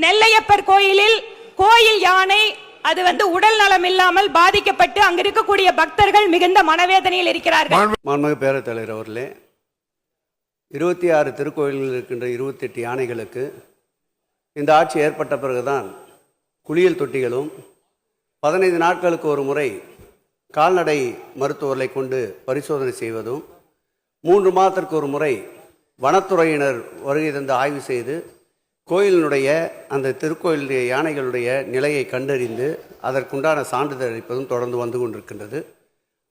நெல்லையப்பர் கோயிலில் கோயில் யானை அது வந்து உடல் நலம் இல்லாமல் பாதிக்கப்பட்டு அங்க இருக்கக்கூடிய பக்தர்கள் மிகுந்த மனவேதனையில் இருக்கிறார்கள். மாண்புமிகு பேரவைத் தலைவர் அவர்களே இருபத்தி ஆறு திருக்கோயில்களில் இருக்கின்ற இருபத்தெட்டு யானைகளுக்கு இந்த ஆட்சி ஏற்பட்ட பிறகுதான் குளியல் தொட்டிகளும் பதினைந்து நாட்களுக்கு ஒரு முறை கால்நடை மருத்துவர்களை கொண்டு பரிசோதனை செய்வதும் மூன்று மாதத்திற்கு ஒரு முறை வனத்துறையினர் வருகை தந்து ஆய்வு செய்து கோயிலினுடைய அந்த திருக்கோயிலுடைய யானைகளுடைய நிலையை கண்டறிந்து அதற்குண்டான சான்றிதழ் அளிப்பதும் தொடர்ந்து வந்து கொண்டிருக்கின்றது.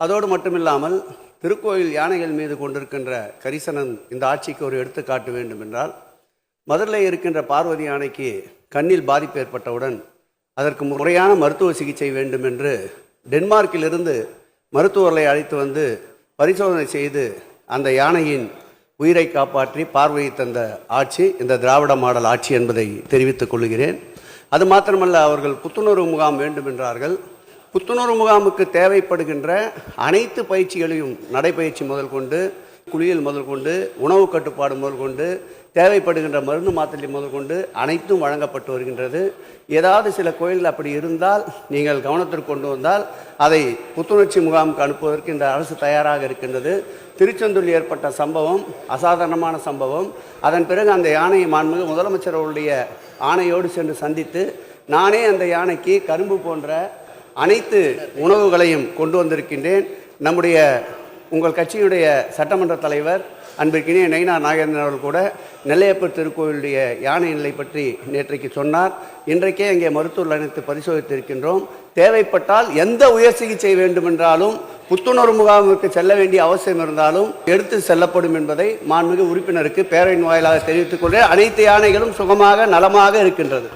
அதோடு மட்டுமில்லாமல் திருக்கோயில் யானைகள் மீது கொண்டிருக்கின்ற கரிசனன் இந்த ஆட்சிக்கு ஒரு எடுத்துக்காட்டு வேண்டும் என்றால் மதுரையில் இருக்கின்ற பார்வதி யானைக்கு கண்ணில் பாதிப்பு ஏற்பட்டவுடன் அதற்கு முறையான மருத்துவ சிகிச்சை வேண்டும் என்று டென்மார்க்கிலிருந்து மருத்துவர்களை அழைத்து வந்து பரிசோதனை செய்து அந்த யானையின் உயிரை காப்பாற்றி பார்வையை தந்த ஆட்சி இந்த திராவிட மாடல் ஆட்சி என்பதை தெரிவித்துக் கொள்கிறேன். அது மாத்திரமல்ல அவர்கள் புத்துணர்வு முகாம் வேண்டும் என்றார்கள் புத்துணர்வு முகாமுக்கு தேவைப்படுகின்ற அனைத்து பயிற்சிகளையும் நடைபயிற்சி முதல் கொண்டு குளியல் முதல் கொண்டு உணவு கட்டுப்பாடு முதல் கொண்டு தேவைப்படுகின்ற மருந்து மாத்திரை முதல் கொண்டு அனைத்தும் வழங்கப்பட்டு வருகின்றது. ஏதாவது சில கோயில்கள் அப்படி இருந்தால் நீங்கள் கவனத்திற்கு கொண்டு வந்தால் அதை புத்துணர்ச்சி முகாமுக்கு அனுப்புவதற்கு இந்த அரசு தயாராக இருக்கின்றது. திருச்செந்தூரில் ஏற்பட்ட சம்பவம் அசாதாரணமான சம்பவம். அதன் பிறகு அந்த யானையை மாண்புமிகு முதலமைச்சர் அவருடைய ஆணையோடு சென்று சந்தித்து நானே அந்த யானைக்கு கரும்பு போன்ற அனைத்து உணவுகளையும் கொண்டு வந்திருக்கின்றேன். நம்முடைய உங்கள் கட்சியுடைய சட்டமன்ற தலைவர் அன்பிற்கினிய நைனா நாகேந்திரன் அவர்கள் கூட நெல்லையப்பர் திருக்கோயிலுடைய யானை நிலை பற்றி நேற்றைக்கு சொன்னார். இன்றைக்கே இங்கே மருத்துவர்கள் அனைத்து பரிசோதித்திருக்கின்றோம். தேவைப்பட்டால் எந்த உயர் சிகிச்சை வேண்டுமென்றாலும் புத்துணர்வு முகாமுக்கு செல்ல வேண்டிய அவசியம் இருந்தாலும் எடுத்து செல்லப்படும் என்பதை மாண்புமிகு உறுப்பினருக்கு பேரவையின் வாயிலாக தெரிவித்துக் கொண்டு அனைத்து யானைகளும் சுகமாக நலமாக இருக்கின்றது.